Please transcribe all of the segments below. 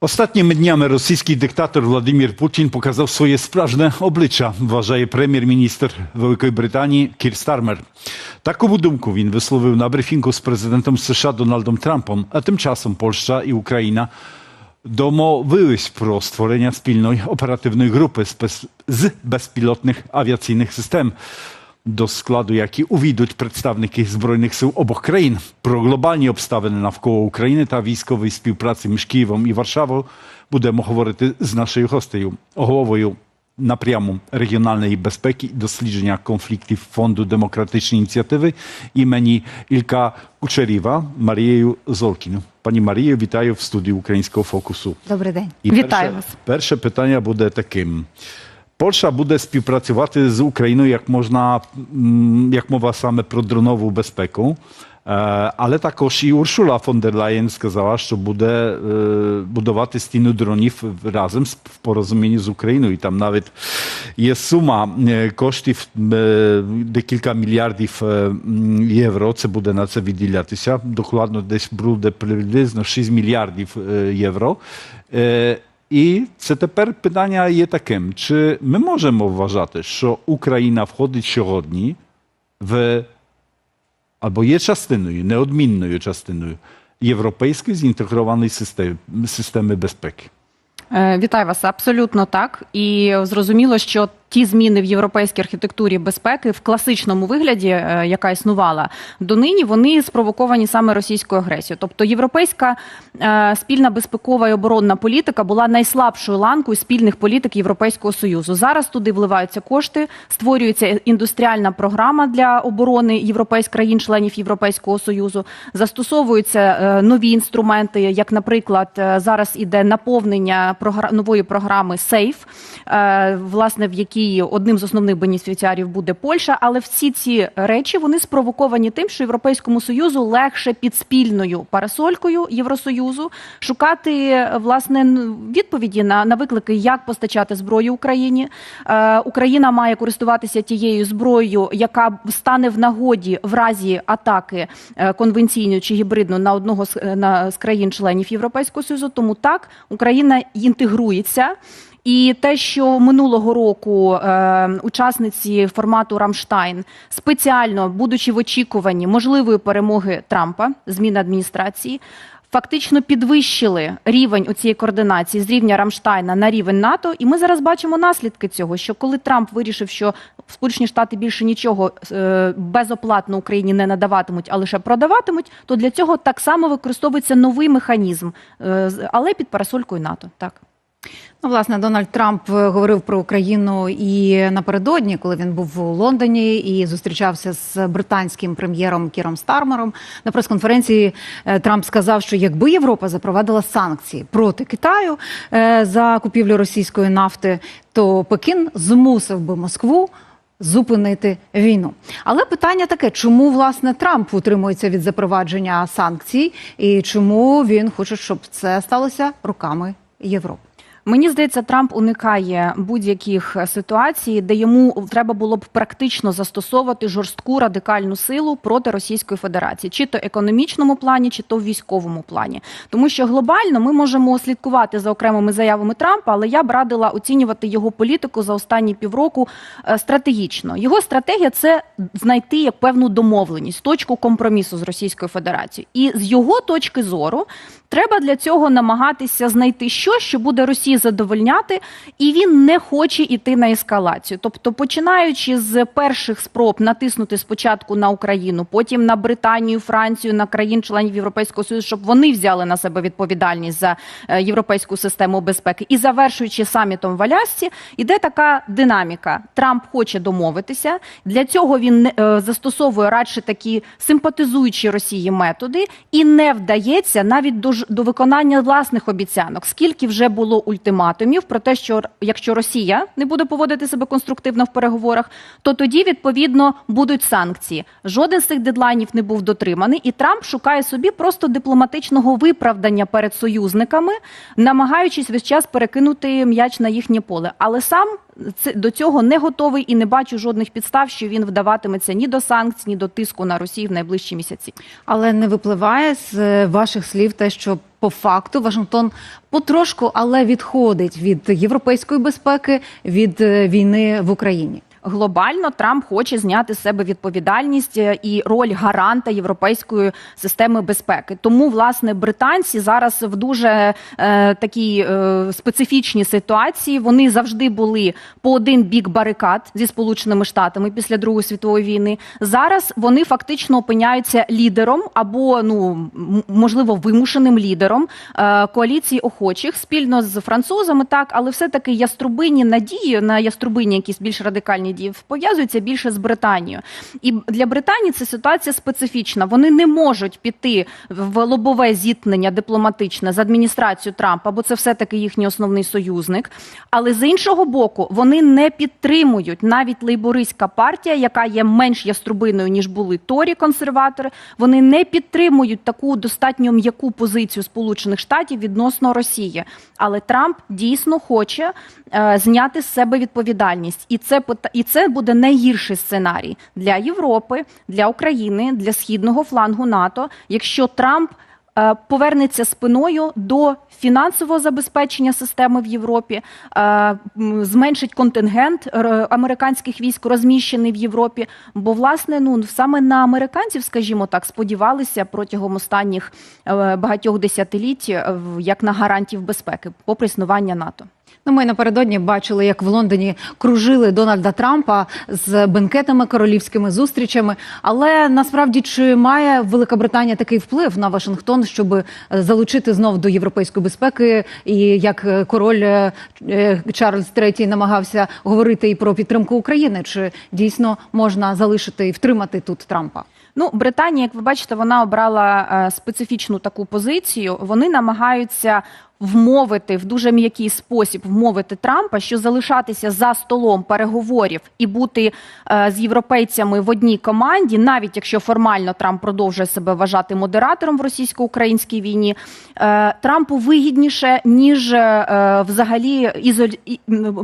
Ostatnimi dniami rosyjski dyktator Władimir Putin pokazał swoje справжнє обличчя, вважає прем'єр-міністр Великої Британії Кір Стармер. Таку думку він висловив на брифінгу з президентом США Дональдом Трампом, а тим часом Польща і Україна домовились про створення спільної оперативної групи з без- з До складу які увійдуть представники збройних сил обох країн. Про глобальні обставини навколо України та військової співпраці між Києвом і Варшавою будемо говорити з нашою гостею, головою напряму регіональної безпеки і дослідження конфліктів фонду демократичної ініціативи імені Ілька Кучеріва Марією Золкіну. Пані Марію, вітаю в студії Українського фокусу. Добрий день. І Вітаю перше, вас. Перше питання буде таким. Польща буде співпрацювати з Україною, як можна, м, як мова саме про дронову безпеку. Е, Але також і Уршула фон дер Лаєн сказала, що буде е, будувати стіну дронів разом з в порозумінні з Україною. І там навіть є сума е, коштів е, декілька мільярдів е, м, євро. Це буде на це відділятися. Докладно десь буде приблизно 6 мільярдів е, євро. І це тепер питання є таким: чи ми можемо вважати, що Україна входить сьогодні в або є частиною, неодмінною частиною європейської зінтегрованої системи, системи безпеки? Е, Вітаю вас абсолютно так. І зрозуміло, що ті зміни в європейській архітектурі безпеки в класичному вигляді, е, яка існувала донині, вони спровоковані саме російською агресією. Тобто європейська е, спільна безпекова і оборонна політика була найслабшою ланкою спільних політик Європейського союзу. Зараз туди вливаються кошти, створюється індустріальна програма для оборони європейських країн-членів Європейського союзу. Застосовуються е, нові інструменти, як, наприклад, зараз іде наповнення нової програми СЕЙФ, власне, в якій одним з основних бенефіціарів буде Польща. Але всі ці речі вони спровоковані тим, що Європейському союзу легше під спільною парасолькою Євросоюзу шукати е, власне відповіді на, на виклики, як постачати зброю Україні. Е, Україна має користуватися тією зброєю, яка стане в нагоді в разі атаки е, конвенційної чи гібридної на одного з, е, на, з країн-членів Європейського союзу. Тому так Україна інтегрується. І те, що минулого року е, учасниці формату Рамштайн спеціально, будучи в очікуванні можливої перемоги Трампа, зміни адміністрації, фактично підвищили рівень у цієї координації з рівня Рамштайна на рівень НАТО. І ми зараз бачимо наслідки цього. Що коли Трамп вирішив, що Сполучені Штати більше нічого е, безоплатно Україні не надаватимуть, а лише продаватимуть, то для цього так само використовується новий механізм, е, але під парасолькою НАТО. Так. Ну, власне, Дональд Трамп е, говорив про Україну і напередодні, коли він був у Лондоні і зустрічався з британським прем'єром Кіром Стармером. На прес-конференції е, Трамп сказав, що якби Європа запровадила санкції проти Китаю е, за купівлю російської нафти, то Пекін змусив би Москву. Зупинити війну, але питання таке: чому власне Трамп утримується від запровадження санкцій, і чому він хоче, щоб це сталося руками Європи? Мені здається, Трамп уникає будь-яких е, ситуацій, де йому треба було б практично застосовувати жорстку радикальну силу проти Російської Федерації, чи то економічному плані, чи то в військовому плані. Тому що глобально ми можемо слідкувати за окремими заявами Трампа, але я б радила оцінювати його політику за останні півроку е, стратегічно. Його стратегія це знайти як певну домовленість, точку компромісу з Російською Федерацією. І з його точки зору треба для цього намагатися знайти щось, що буде Задовольняти, і він не хоче йти на ескалацію. Тобто, починаючи з перших спроб натиснути спочатку на Україну, потім на Британію, Францію, на країн-членів Європейського Союзу, щоб вони взяли на себе відповідальність за е, європейську систему безпеки, і завершуючи самітом в Алясці, іде така динаміка. Трамп хоче домовитися. Для цього він е, застосовує радше такі симпатизуючі Росії методи і не вдається навіть до, до виконання власних обіцянок. Скільки вже було ультиматумів про те, що якщо Росія не буде поводити себе конструктивно в переговорах, то тоді відповідно будуть санкції. Жоден з цих дедлайнів не був дотриманий, і Трамп шукає собі просто дипломатичного виправдання перед союзниками, намагаючись весь час перекинути м'яч на їхнє поле. Але сам до цього не готовий і не бачу жодних підстав, що він вдаватиметься ні до санкцій, ні до тиску на Росію в найближчі місяці. Але не випливає з е, ваших слів те, що по факту Вашингтон потрошку, але відходить від європейської безпеки від е, війни в Україні. Глобально Трамп хоче зняти з себе відповідальність е, і роль гаранта європейської системи безпеки. Тому, власне, британці зараз в дуже е, такій е, специфічній ситуації. Вони завжди були по один бік барикад зі сполученими штатами після Другої світової війни. Зараз вони фактично опиняються лідером або ну можливо вимушеним лідером е, коаліції охочих спільно з французами. Так, але все таки яструбині надії на яструбині якісь більш радикальні дії пов'язуються більше з Британією. І для Британії ця ситуація специфічна. Вони не можуть піти в лобове зіткнення дипломатичне з адміністрацією Трампа, бо це все таки їхній основний союзник. Але з іншого боку, вони не підтримують навіть лейбористська партія, яка є менш яструбиною ніж були Торі консерватори. Вони не підтримують таку достатньо м'яку позицію Сполучених Штатів відносно Росії. Але Трамп дійсно хоче е, зняти з себе відповідальність, і це і це буде найгірший сценарій для Європи, для України, для східного флангу НАТО, якщо Трамп е, повернеться спиною до фінансового забезпечення системи в Європі, е, зменшить контингент американських військ, розміщений в Європі. Бо, власне, ну саме на американців, скажімо так, сподівалися протягом останніх е, багатьох десятиліть е, як на гарантів безпеки, попри існування НАТО. Ну, ми напередодні бачили, як в Лондоні кружили Дональда Трампа з бенкетами, королівськими зустрічами. Але насправді чи має Велика Британія такий вплив на Вашингтон, щоб е, залучити знов до європейської безпеки, і як е, король е, Чарльз III намагався говорити і про підтримку України? Чи дійсно можна залишити і втримати тут Трампа? Ну, Британія, як ви бачите, вона обрала специфічну таку позицію. Вони намагаються вмовити в дуже м'який спосіб вмовити Трампа, що залишатися за столом переговорів і бути е, з європейцями в одній команді, навіть якщо формально Трамп продовжує себе вважати модератором в російсько-українській війні, е, Трампу вигідніше ніж е, взагалі ізоль...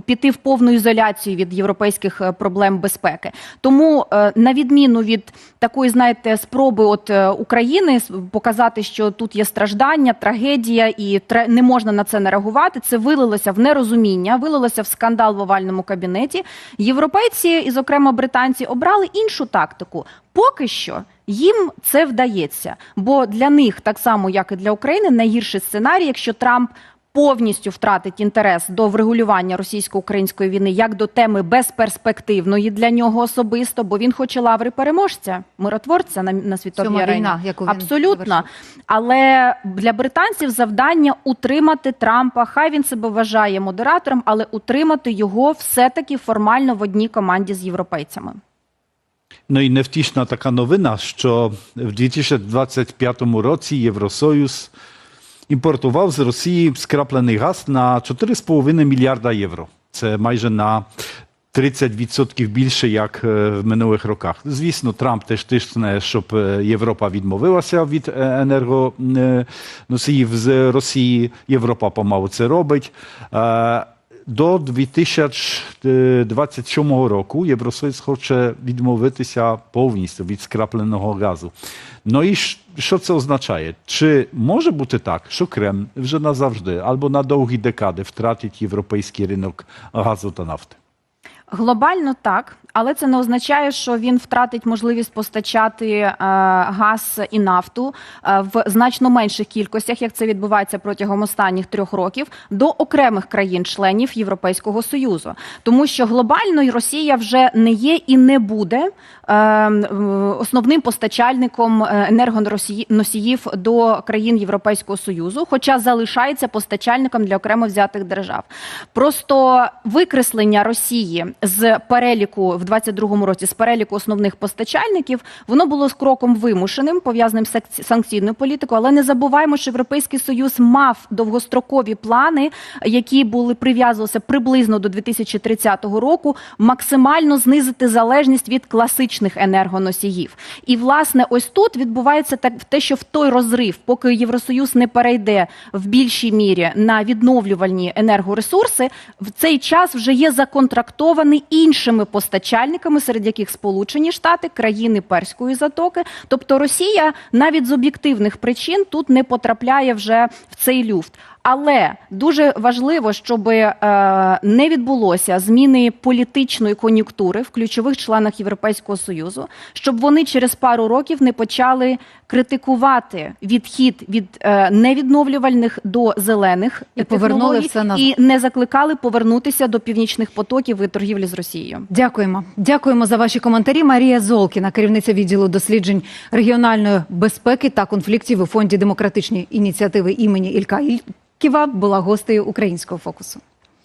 піти в повну ізоляцію від європейських е, проблем безпеки. Тому, е, на відміну від такої, знаєте, спроби от е, України показати, що тут є страждання, трагедія, і тре- не можна на це не реагувати. Це вилилося в нерозуміння, вилилося в скандал в овальному кабінеті. Європейці, і, зокрема, британці, обрали іншу тактику. Поки що їм це вдається, бо для них, так само як і для України, найгірший сценарій, якщо Трамп повністю втратить інтерес до врегулювання російсько-української війни як до теми безперспективної для нього особисто, бо він хоче лаври переможця, миротворця на, на світовій Сьома арені. війна, яку він Абсолютно. завершив. Але для британців завдання утримати Трампа. Хай він себе вважає модератором, але утримати його все-таки формально в одній команді з європейцями. No i невтішна така новина, що в 2025 році Євросоюз імпортував з Росії скраплений газ на 4,5 мільярда євро. Це майже на 30% більше, як е, в минулих роках. Звісно, Трамп теж тисне, щоб е, Європа відмовилася від е, енергоносіїв з Росії. Європа помалу це робить. До 2027 року Євросоюз хоче відмовитися повністю від скрапленого газу. Ну і що це означає? Чи може бути так, що Кремль вже назавжди або на довгі декади втратить європейський ринок газу та нафти? Глобально так, але це не означає, що він втратить можливість постачати е, газ і нафту е, в значно менших кількостях, як це відбувається протягом останніх трьох років, до окремих країн-членів Європейського союзу, тому що глобально Росія вже не є і не буде основним постачальником е, енергоносіїв до країн Європейського союзу, хоча залишається постачальником для окремо взятих держав. Просто викреслення Росії з переліку в 22-му році з переліку основних постачальників воно було з кроком вимушеним, пов'язаним з санкційною політикою. Але не забуваємо, що Європейський Союз мав довгострокові плани, які були прив'язувалися приблизно до 2030 року, максимально знизити залежність від класичних. Критичних енергоносіїв. І власне, ось тут відбувається так те, що в той розрив, поки Євросоюз не перейде в більшій мірі на відновлювальні енергоресурси, в цей час вже є законтрактований іншими постачальниками, серед яких Сполучені Штати, країни Перської затоки. Тобто Росія навіть з об'єктивних причин тут не потрапляє вже в цей люфт. Але дуже важливо, щоб е, не відбулося зміни політичної кон'юнктури в ключових членах Європейського союзу, щоб вони через пару років не почали критикувати відхід від е, невідновлювальних до зелених І повернули все назад. і не закликали повернутися до північних потоків і торгівлі з Росією. Дякуємо. Дякуємо за ваші коментарі. Марія Золкіна, керівниця відділу досліджень регіональної безпеки та конфліктів у фонді демократичні ініціативи імені Ілька Ільківа, була гостею українського фокусу.